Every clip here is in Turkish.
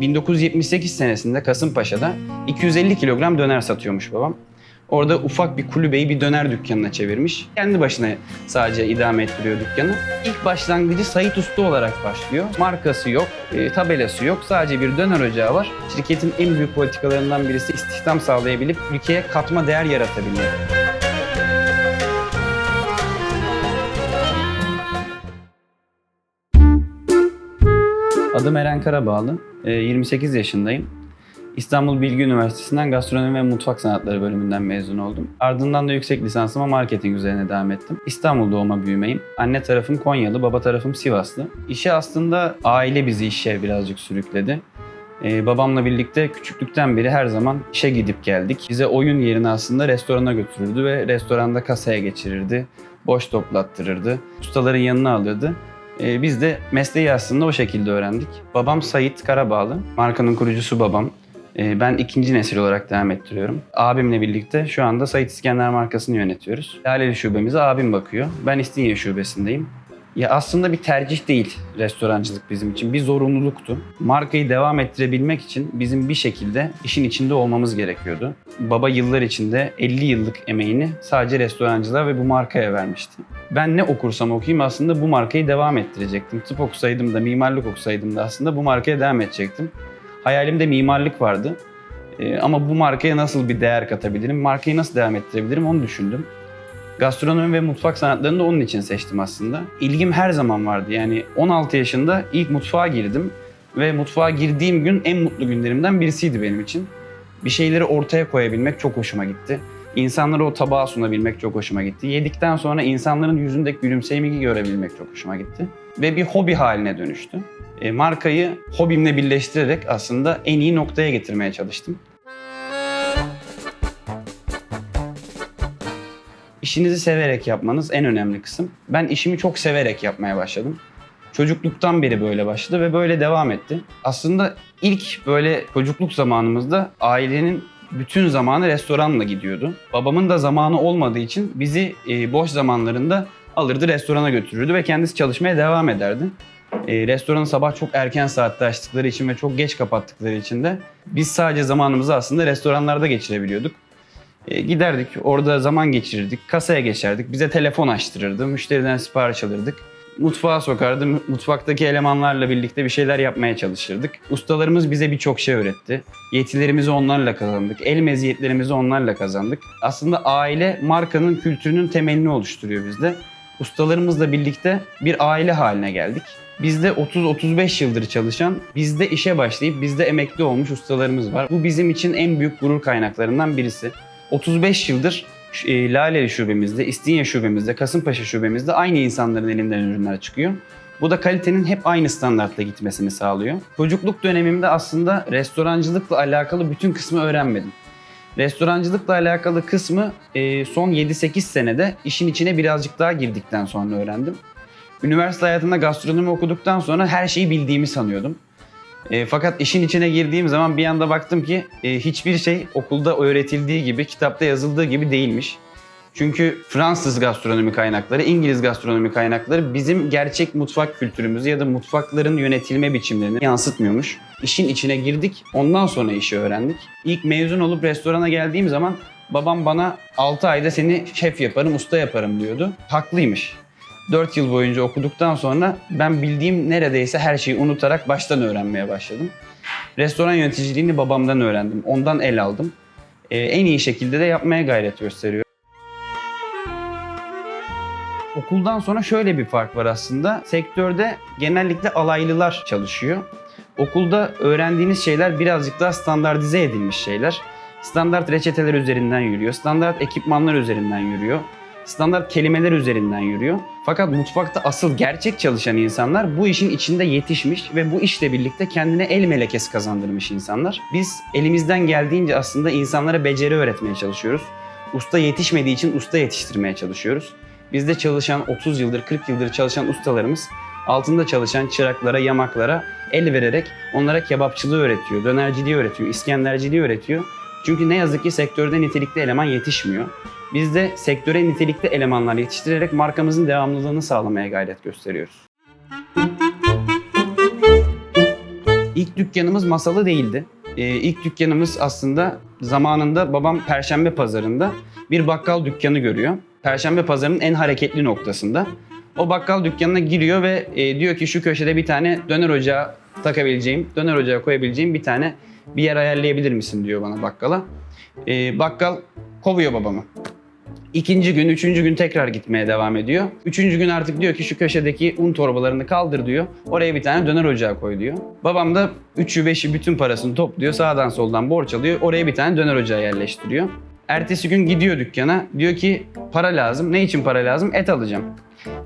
1978 senesinde Kasımpaşa'da 250 kilogram döner satıyormuş babam. Orada ufak bir kulübeyi bir döner dükkanına çevirmiş. Kendi başına sadece idame ettiriyor dükkanı. İlk başlangıcı Sait Usta olarak başlıyor. Markası yok, e, tabelası yok. Sadece bir döner ocağı var. Şirketin en büyük politikalarından birisi istihdam sağlayabilip ülkeye katma değer yaratabilmek. Adım Eren Karabağlı. Ee, 28 yaşındayım. İstanbul Bilgi Üniversitesi'nden Gastronomi ve Mutfak Sanatları bölümünden mezun oldum. Ardından da yüksek lisansıma marketing üzerine devam ettim. İstanbul doğma büyümeyim. Anne tarafım Konyalı, baba tarafım Sivaslı. İşe aslında aile bizi işe birazcık sürükledi. Ee, babamla birlikte küçüklükten beri her zaman işe gidip geldik. Bize oyun yerine aslında restorana götürürdü ve restoranda kasaya geçirirdi. Boş toplattırırdı. Ustaların yanına alırdı. Ee, biz de mesleği aslında o şekilde öğrendik. Babam Sait Karabağlı. Markanın kurucusu babam. Ee, ben ikinci nesil olarak devam ettiriyorum. Abimle birlikte şu anda Sait İskender markasını yönetiyoruz. Laleli şubemize abim bakıyor. Ben İstinye şubesindeyim. Ya aslında bir tercih değil restorancılık bizim için. Bir zorunluluktu. Markayı devam ettirebilmek için bizim bir şekilde işin içinde olmamız gerekiyordu. Baba yıllar içinde 50 yıllık emeğini sadece restorancılığa ve bu markaya vermişti. Ben ne okursam okuyayım aslında bu markayı devam ettirecektim. Tıp okusaydım da mimarlık okusaydım da aslında bu markaya devam edecektim. Hayalimde mimarlık vardı. Ee, ama bu markaya nasıl bir değer katabilirim, markayı nasıl devam ettirebilirim onu düşündüm. Gastronomi ve mutfak sanatlarını da onun için seçtim aslında. İlgim her zaman vardı. Yani 16 yaşında ilk mutfağa girdim ve mutfağa girdiğim gün en mutlu günlerimden birisiydi benim için. Bir şeyleri ortaya koyabilmek çok hoşuma gitti. İnsanlara o tabağa sunabilmek çok hoşuma gitti. Yedikten sonra insanların yüzündeki gülümsemeyi görebilmek çok hoşuma gitti. Ve bir hobi haline dönüştü. E, markayı hobimle birleştirerek aslında en iyi noktaya getirmeye çalıştım. İşinizi severek yapmanız en önemli kısım. Ben işimi çok severek yapmaya başladım. Çocukluktan beri böyle başladı ve böyle devam etti. Aslında ilk böyle çocukluk zamanımızda ailenin bütün zamanı restoranla gidiyordu. Babamın da zamanı olmadığı için bizi e, boş zamanlarında alırdı restorana götürürdü ve kendisi çalışmaya devam ederdi. E, restoranı sabah çok erken saatte açtıkları için ve çok geç kapattıkları için de biz sadece zamanımızı aslında restoranlarda geçirebiliyorduk. E, giderdik, orada zaman geçirirdik, kasaya geçerdik, bize telefon açtırırdı, müşteriden sipariş alırdık. Mutfağa sokardı, mu- mutfaktaki elemanlarla birlikte bir şeyler yapmaya çalışırdık. Ustalarımız bize birçok şey öğretti. Yetilerimizi onlarla kazandık, el meziyetlerimizi onlarla kazandık. Aslında aile markanın kültürünün temelini oluşturuyor bizde. Ustalarımızla birlikte bir aile haline geldik. Bizde 30-35 yıldır çalışan, bizde işe başlayıp bizde emekli olmuş ustalarımız var. Bu bizim için en büyük gurur kaynaklarından birisi. 35 yıldır e, Laleli şubemizde, İstinye şubemizde, Kasımpaşa şubemizde aynı insanların elinden ürünler çıkıyor. Bu da kalitenin hep aynı standartta gitmesini sağlıyor. Çocukluk dönemimde aslında restorancılıkla alakalı bütün kısmı öğrenmedim. Restorancılıkla alakalı kısmı e, son 7-8 senede işin içine birazcık daha girdikten sonra öğrendim. Üniversite hayatında gastronomi okuduktan sonra her şeyi bildiğimi sanıyordum. E, fakat işin içine girdiğim zaman bir anda baktım ki e, hiçbir şey okulda öğretildiği gibi, kitapta yazıldığı gibi değilmiş. Çünkü Fransız gastronomi kaynakları, İngiliz gastronomi kaynakları bizim gerçek mutfak kültürümüzü ya da mutfakların yönetilme biçimlerini yansıtmıyormuş. İşin içine girdik, ondan sonra işi öğrendik. İlk mezun olup restorana geldiğim zaman babam bana 6 ayda seni şef yaparım, usta yaparım diyordu. Haklıymış. 4 yıl boyunca okuduktan sonra ben bildiğim neredeyse her şeyi unutarak baştan öğrenmeye başladım. Restoran yöneticiliğini babamdan öğrendim. Ondan el aldım. Ee, en iyi şekilde de yapmaya gayret gösteriyor. Okuldan sonra şöyle bir fark var aslında. Sektörde genellikle alaylılar çalışıyor. Okulda öğrendiğiniz şeyler birazcık daha standartize edilmiş şeyler. Standart reçeteler üzerinden yürüyor. Standart ekipmanlar üzerinden yürüyor standart kelimeler üzerinden yürüyor. Fakat mutfakta asıl gerçek çalışan insanlar bu işin içinde yetişmiş ve bu işle birlikte kendine el melekesi kazandırmış insanlar. Biz elimizden geldiğince aslında insanlara beceri öğretmeye çalışıyoruz. Usta yetişmediği için usta yetiştirmeye çalışıyoruz. Bizde çalışan 30 yıldır 40 yıldır çalışan ustalarımız altında çalışan çıraklara, yamaklara el vererek onlara kebapçılığı öğretiyor, dönerciliği öğretiyor, iskenderciliği öğretiyor. Çünkü ne yazık ki sektörde nitelikli eleman yetişmiyor. Biz de sektöre nitelikli elemanlar yetiştirerek markamızın devamlılığını sağlamaya gayret gösteriyoruz. İlk dükkanımız masalı değildi. Ee, ilk dükkanımız aslında zamanında babam Perşembe Pazarı'nda bir bakkal dükkanı görüyor. Perşembe Pazarı'nın en hareketli noktasında. O bakkal dükkanına giriyor ve e, diyor ki şu köşede bir tane döner ocağı takabileceğim, döner ocağı koyabileceğim bir tane bir yer ayarlayabilir misin diyor bana bakkala. Ee, bakkal kovuyor babamı. İkinci gün, üçüncü gün tekrar gitmeye devam ediyor. Üçüncü gün artık diyor ki şu köşedeki un torbalarını kaldır diyor. Oraya bir tane döner ocağı koy diyor. Babam da üçü beşi bütün parasını topluyor. Sağdan soldan borç alıyor. Oraya bir tane döner ocağı yerleştiriyor. Ertesi gün gidiyor dükkana. Diyor ki para lazım. Ne için para lazım? Et alacağım.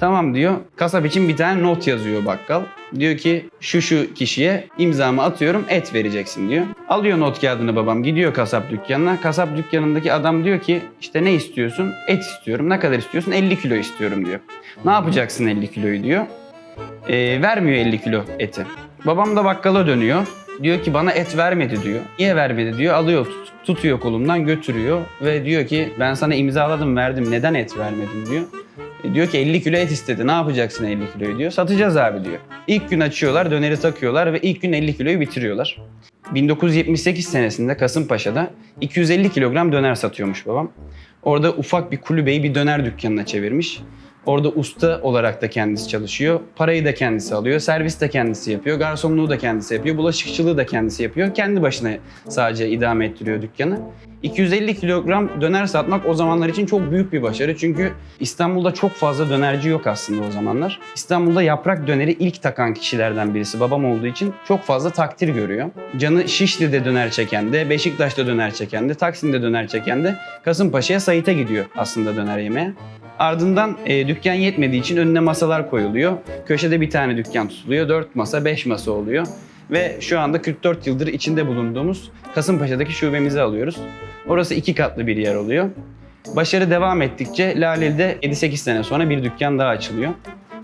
Tamam diyor. Kasap için bir tane not yazıyor bakkal. Diyor ki şu şu kişiye imzamı atıyorum et vereceksin diyor. Alıyor not kağıdını babam gidiyor kasap dükkanına. Kasap dükkanındaki adam diyor ki işte ne istiyorsun? Et istiyorum. Ne kadar istiyorsun? 50 kilo istiyorum diyor. Ne yapacaksın 50 kiloyu diyor. Ee, vermiyor 50 kilo eti. Babam da bakkala dönüyor. Diyor ki bana et vermedi diyor. Niye vermedi diyor. Alıyor tut- tutuyor kolumdan götürüyor ve diyor ki ben sana imzaladım verdim neden et vermedin diyor. E, diyor ki 50 kilo et istedi. Ne yapacaksın 50 kiloyu diyor. Satacağız abi diyor. İlk gün açıyorlar, döneri takıyorlar ve ilk gün 50 kiloyu bitiriyorlar. 1978 senesinde Kasımpaşa'da 250 kilogram döner satıyormuş babam. Orada ufak bir kulübeyi bir döner dükkanına çevirmiş. Orada usta olarak da kendisi çalışıyor. Parayı da kendisi alıyor. Servis de kendisi yapıyor. Garsonluğu da kendisi yapıyor. Bulaşıkçılığı da kendisi yapıyor. Kendi başına sadece idame ettiriyor dükkanı. 250 kilogram döner satmak o zamanlar için çok büyük bir başarı. Çünkü İstanbul'da çok fazla dönerci yok aslında o zamanlar. İstanbul'da yaprak döneri ilk takan kişilerden birisi babam olduğu için çok fazla takdir görüyor. Canı Şişli'de döner çeken de, Beşiktaş'ta döner çeken de, Taksim'de döner çeken de Kasımpaşa'ya Sait'e gidiyor aslında döner yemeye. Ardından e, dükkan yetmediği için önüne masalar koyuluyor. Köşede bir tane dükkan tutuluyor. 4 masa, 5 masa oluyor. Ve şu anda 44 yıldır içinde bulunduğumuz Kasımpaşa'daki şubemizi alıyoruz. Orası iki katlı bir yer oluyor. Başarı devam ettikçe Laleli'de 7-8 sene sonra bir dükkan daha açılıyor.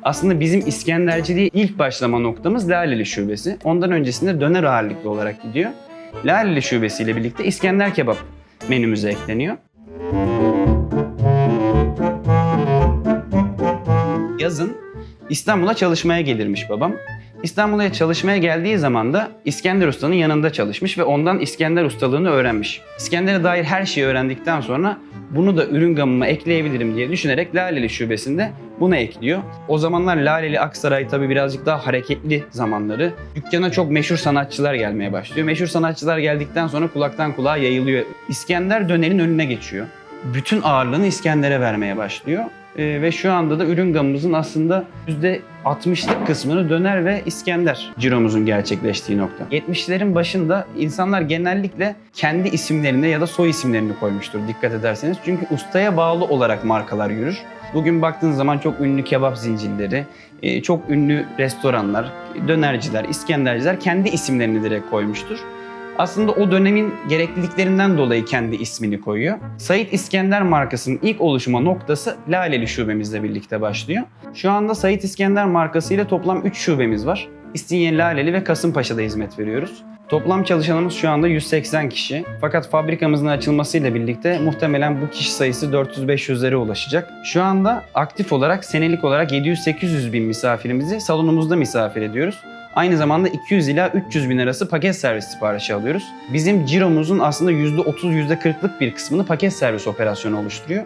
Aslında bizim İskenderciliğe ilk başlama noktamız Laleli Şubesi. Ondan öncesinde döner ağırlıklı olarak gidiyor. Laleli Şubesi ile birlikte İskender Kebap menümüze ekleniyor. Yazın İstanbul'a çalışmaya gelirmiş babam. İstanbul'a çalışmaya geldiği zaman da İskender Usta'nın yanında çalışmış ve ondan İskender ustalığını öğrenmiş. İskender'e dair her şeyi öğrendikten sonra bunu da ürün gamıma ekleyebilirim diye düşünerek Laleli şubesinde bunu ekliyor. O zamanlar Laleli Aksaray tabii birazcık daha hareketli zamanları. Dükkana çok meşhur sanatçılar gelmeye başlıyor. Meşhur sanatçılar geldikten sonra kulaktan kulağa yayılıyor. İskender dönerin önüne geçiyor. Bütün ağırlığını İskender'e vermeye başlıyor. Ee, ve şu anda da ürün gamımızın aslında %60'lık kısmını döner ve İskender ciromuzun gerçekleştiği nokta. 70'lerin başında insanlar genellikle kendi isimlerini ya da soy isimlerini koymuştur dikkat ederseniz. Çünkü ustaya bağlı olarak markalar yürür. Bugün baktığın zaman çok ünlü kebap zincirleri, e, çok ünlü restoranlar, dönerciler, İskenderciler kendi isimlerini direkt koymuştur. Aslında o dönemin gerekliliklerinden dolayı kendi ismini koyuyor. Sait İskender markasının ilk oluşma noktası Laleli şubemizle birlikte başlıyor. Şu anda Sait İskender markasıyla toplam 3 şubemiz var. İstinye, Laleli ve Kasımpaşa'da hizmet veriyoruz. Toplam çalışanımız şu anda 180 kişi. Fakat fabrikamızın açılmasıyla birlikte muhtemelen bu kişi sayısı 400-500'lere ulaşacak. Şu anda aktif olarak senelik olarak 700-800 bin misafirimizi salonumuzda misafir ediyoruz. Aynı zamanda 200 ila 300 bin arası paket servis siparişi alıyoruz. Bizim ciromuzun aslında %30-%40'lık bir kısmını paket servis operasyonu oluşturuyor.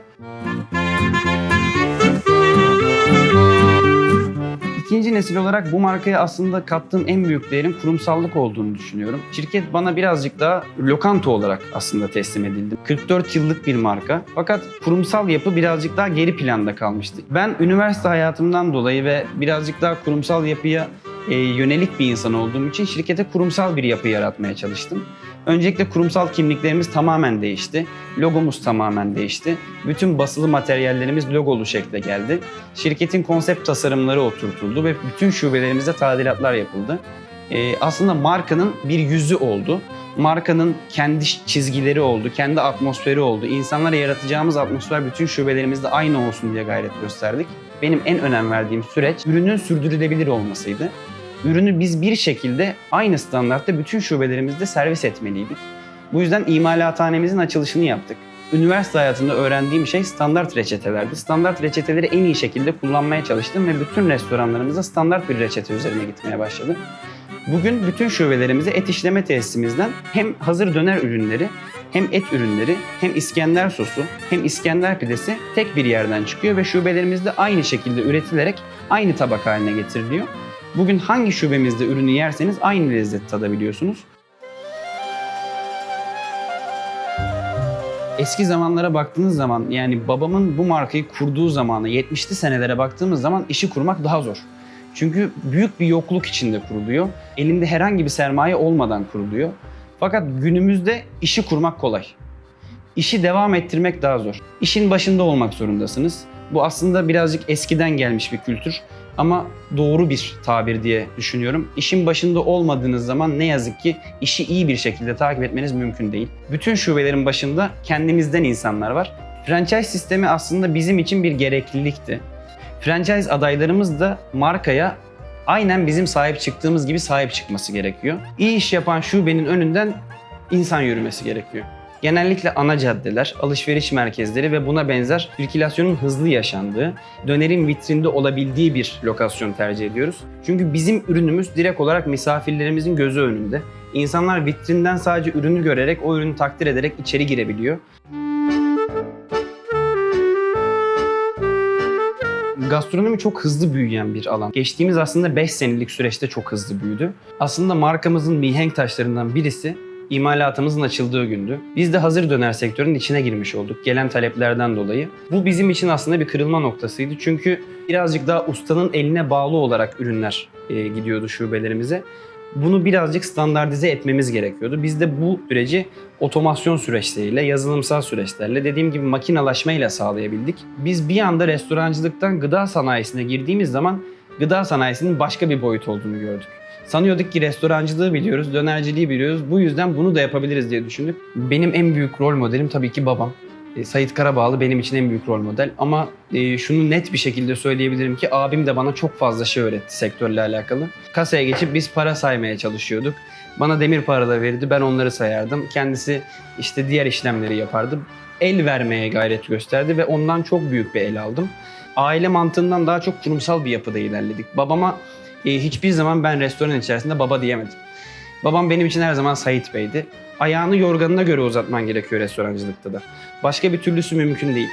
İkinci nesil olarak bu markaya aslında kattığım en büyük değerin kurumsallık olduğunu düşünüyorum. Şirket bana birazcık daha lokanta olarak aslında teslim edildi. 44 yıllık bir marka fakat kurumsal yapı birazcık daha geri planda kalmıştı. Ben üniversite hayatımdan dolayı ve birazcık daha kurumsal yapıya e, yönelik bir insan olduğum için şirkete kurumsal bir yapı yaratmaya çalıştım. Öncelikle kurumsal kimliklerimiz tamamen değişti. Logomuz tamamen değişti. Bütün basılı materyallerimiz logolu şekle geldi. Şirketin konsept tasarımları oturtuldu ve bütün şubelerimizde tadilatlar yapıldı. Ee, aslında markanın bir yüzü oldu. Markanın kendi çizgileri oldu, kendi atmosferi oldu. İnsanlara yaratacağımız atmosfer bütün şubelerimizde aynı olsun diye gayret gösterdik. Benim en önem verdiğim süreç ürünün sürdürülebilir olmasıydı. Ürünü biz bir şekilde aynı standartta bütün şubelerimizde servis etmeliydik. Bu yüzden imalathanemizin açılışını yaptık. Üniversite hayatında öğrendiğim şey standart reçetelerdi. Standart reçeteleri en iyi şekilde kullanmaya çalıştım ve bütün restoranlarımıza standart bir reçete üzerine gitmeye başladım. Bugün bütün şubelerimize et işleme tesisimizden hem hazır döner ürünleri, hem et ürünleri, hem İskender sosu, hem İskender pidesi tek bir yerden çıkıyor ve şubelerimizde aynı şekilde üretilerek aynı tabak haline getiriliyor. Bugün hangi şubemizde ürünü yerseniz aynı lezzet tadabiliyorsunuz. Eski zamanlara baktığınız zaman yani babamın bu markayı kurduğu zamanı 70'li senelere baktığımız zaman işi kurmak daha zor. Çünkü büyük bir yokluk içinde kuruluyor. Elinde herhangi bir sermaye olmadan kuruluyor. Fakat günümüzde işi kurmak kolay. İşi devam ettirmek daha zor. İşin başında olmak zorundasınız. Bu aslında birazcık eskiden gelmiş bir kültür ama doğru bir tabir diye düşünüyorum. İşin başında olmadığınız zaman ne yazık ki işi iyi bir şekilde takip etmeniz mümkün değil. Bütün şubelerin başında kendimizden insanlar var. Franchise sistemi aslında bizim için bir gereklilikti. Franchise adaylarımız da markaya aynen bizim sahip çıktığımız gibi sahip çıkması gerekiyor. İyi iş yapan şubenin önünden insan yürümesi gerekiyor. Genellikle ana caddeler, alışveriş merkezleri ve buna benzer sirkülasyonun hızlı yaşandığı, dönerin vitrinde olabildiği bir lokasyon tercih ediyoruz. Çünkü bizim ürünümüz direkt olarak misafirlerimizin gözü önünde. İnsanlar vitrinden sadece ürünü görerek, o ürünü takdir ederek içeri girebiliyor. Gastronomi çok hızlı büyüyen bir alan. Geçtiğimiz aslında 5 senelik süreçte çok hızlı büyüdü. Aslında markamızın mihenk taşlarından birisi imalatımızın açıldığı gündü. Biz de hazır döner sektörünün içine girmiş olduk gelen taleplerden dolayı. Bu bizim için aslında bir kırılma noktasıydı. Çünkü birazcık daha ustanın eline bağlı olarak ürünler e, gidiyordu şubelerimize. Bunu birazcık standartize etmemiz gerekiyordu. Biz de bu süreci otomasyon süreçleriyle, yazılımsal süreçlerle, dediğim gibi makinalaşmayla sağlayabildik. Biz bir anda restorancılıktan gıda sanayisine girdiğimiz zaman gıda sanayisinin başka bir boyut olduğunu gördük. Sanıyorduk ki restorancılığı biliyoruz, dönerciliği biliyoruz. Bu yüzden bunu da yapabiliriz diye düşündük. Benim en büyük rol modelim tabii ki babam. E, Sait Karabağlı benim için en büyük rol model. Ama e, şunu net bir şekilde söyleyebilirim ki abim de bana çok fazla şey öğretti sektörle alakalı. Kasaya geçip biz para saymaya çalışıyorduk. Bana demir paralar verirdi, ben onları sayardım. Kendisi işte diğer işlemleri yapardı. El vermeye gayret gösterdi ve ondan çok büyük bir el aldım. Aile mantığından daha çok kurumsal bir yapıda ilerledik. Babama e, hiçbir zaman ben restoran içerisinde baba diyemedim. Babam benim için her zaman Sait Bey'di. Ayağını yorganına göre uzatman gerekiyor restorancılıkta da. Başka bir türlüsü mümkün değil.